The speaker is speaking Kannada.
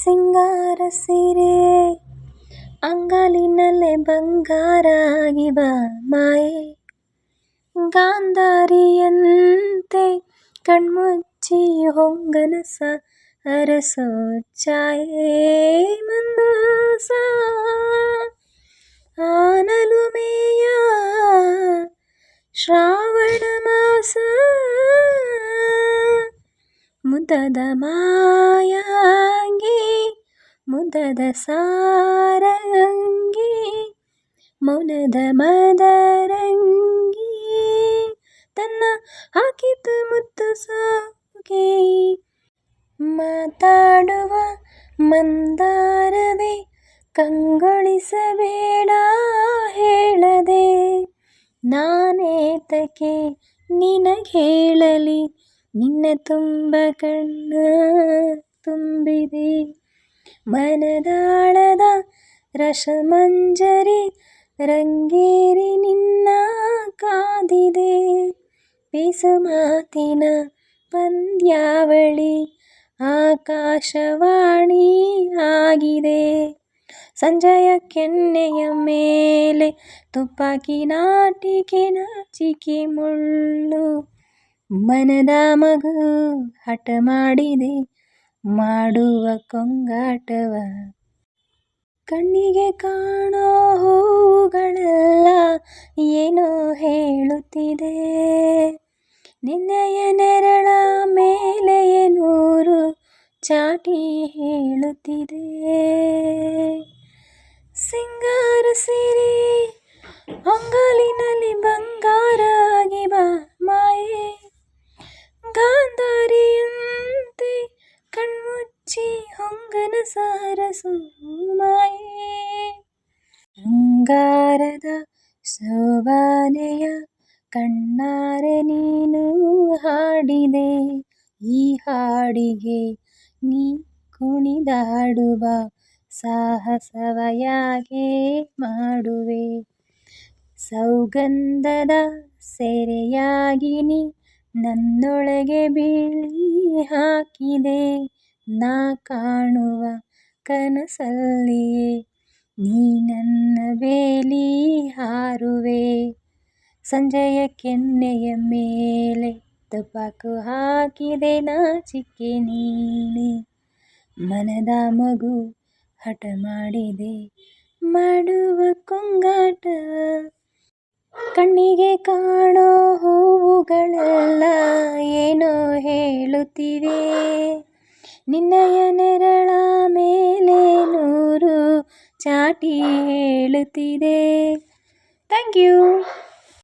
ಸಿಂಗಾರ ಸೀರೆ ಅಂಗಾಲಿನಲ್ಲೇ ಬಂಗಾರ ಆಗಿ ಬಾ ಮಾಯೆ ಗಾಂಧಾರಿಯಂತೆ ಕಣ್ಮುಚ್ಚಿ ಹೊಂಗನಸ ಅರಸೋ ಛಾಯೆ ಮಂದಹಾಸ ಆನಲುಮೆಯ ಶ್ರಾವಣ ಮಾಸ ಮುದದ ಮಾಯಾಂಗಿ ಮುದದ ಸಾರಂಗಿ, ಮೌನದ ಮದರಂಗಿ, ತನ್ನ ಹಾಕಿತು ಮುತ್ತು ಸೋಗೆ ಮಾತಾಡುವ ಮಂದಾರವೇ, ಕಂಗೊಳಿಸಬೇಡ ಹೇಳದೆ, ನಾನೇತಕ್ಕೆ ನಿನಗೇಳಲಿ, ನಿನ್ನ ತುಂಬ ಕಣ್ಣ ತುಂಬಿದೆ. ಮನದಾಳದ ರಸಮಂಜರಿ ರಂಗೇರಿ ನಿನ್ನ ಕಾದಿದೆ. ಮಾತಿನ ಪಂದ್ಯಾವಳಿ ಆಕಾಶವಾಣಿ ಆಗಿದೆ. ಸಂಜಯ ಕೆನ್ನೆಯ ಮೇಲೆ ತುಪ್ಪಾಕಿ ನಾಟಿಕೆ ನಾಚಿಕೆ ಮುಳ್ಳು. ಮನದ ಮಗು ಹಠ ಮಾಡಿದೆ. ಮಾಡುವ ಕೊಂಗಾಟವ. ಕಣ್ಣಿಗೆ ಕಾಣೋ ಹೂವುಗಳೆಲ್ಲ ಏನೋ ಹೇಳುತ್ತಿದೆ. ನಿನ್ನೆಯ ನೆರಳ ಮೇಲೆಯ ನೂರು ಚಾಟಿ ಹೇಳುತ್ತಿದೆ. ಸಿಂಗಾರ ಸಿರಿ ಅಂಗಾಲಿನಲ್ಲಿ ಸಾರಸು ಅಂಗಾರದ ಸೋಬಾನೆಯ ಕಣ್ಣಾರೆ ನೀನು ಹಾಡಿದೆ, ಈ ಹಾಡಿಗೆ ನೀ ಕುಣಿದಾಡುವ ಸಾಹಸವಯಾಗೆ ಮಾಡುವೆ. ಸೌಗಂಧದ ಸೆರೆಯಾಗಿ ನೀ ನನ್ನೊಳಗೆ ಬೀಳಿ ಹಾಕಿದೆ, ನಾ ಕಾಣುವ ಕನಸಲ್ಲಿಯೇ, ನೀ ನನ್ನ ಬೇಲಿ ಹಾರುವೆ. ಸಂಜೆಯ ಕೆನ್ನೆಯ ಮೇಲೆ ತುಪಾಕು ಹಾಕಿದೆ ನಾಚಿಕೆ ನೀನೆ ಮನದ ಮಗು ಹಠ ಮಾಡಿದೆ, ಮಾಡುವ ಕೊಂಗಾಟ. ಕಣ್ಣಿಗೆ ಕಾಣೋ ಹೂವುಗಳೆಲ್ಲ ಏನೋ ಹೇಳುತ್ತಿವೆ. ನಿನ್ನಯ ನೆರಳ ಮೇಲೆ ನೂರು ಚಾಟಿ ಹೇಳುತ್ತಿದೆ ಥ್ಯಾಂಕ್ ಯು